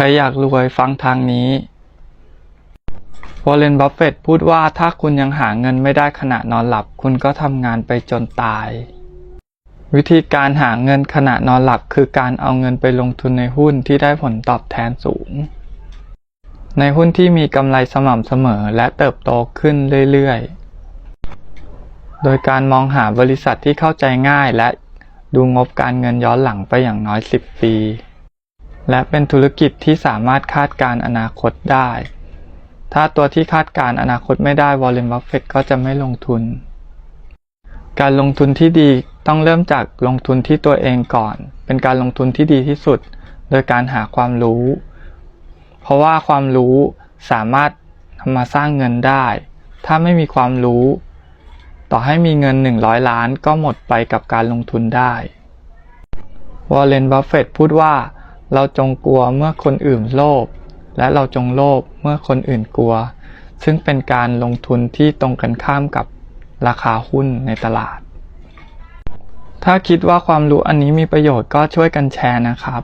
ครอยากรวยฟังทางนี้วอร์เรนบัฟเฟตพูดว่าถ้าคุณยังหาเงินไม่ได้ขณะนอนหลับ คุณก็ทำงานไปจนตาย วิธีการหาเงินขณะนอนหลับ คือการเอาเงินไปลงทุนในหุ้นที่ได้ผลตอบแทนสูง ในหุ้นที่มีกำไรสม่ำเสมอและเติบโตขึ้นเรื่อยๆ โดยการมองหาบริษัทที่เข้าใจง่ายและดูงบการเงินย้อนหลังไปอย่างน้อย 10 ปี และเป็นธุรกิจที่สามารถคาดการณ์อนาคตได้ ถ้าตัวที่คาดการณ์อนาคตไม่ได้วอร์เรนบัฟเฟตก็จะไม่ลงทุน การลงทุนที่ดีต้องเริ่มจากลงทุนที่ตัวเองก่อน เป็นการลงทุนที่ดีที่สุด โดยการหาความรู้ เพราะว่าความรู้สามารถทำมาสร้างเงินได้ ถ้าไม่มีความรู้ ต่อให้มีเงิน 100 ล้านก็หมดไปกับการลงทุนได้ วอร์เรนบัฟเฟตพูดว่า เราจงกลัวเมื่อคนอื่นโลภและเราจงโลภเมื่อคนอื่นกลัว ซึ่งเป็นการลงทุนที่ตรงกันข้ามกับราคาหุ้นในตลาด ถ้าคิดว่าความรู้อันนี้มีประโยชน์ก็ช่วยกันแชร์นะครับ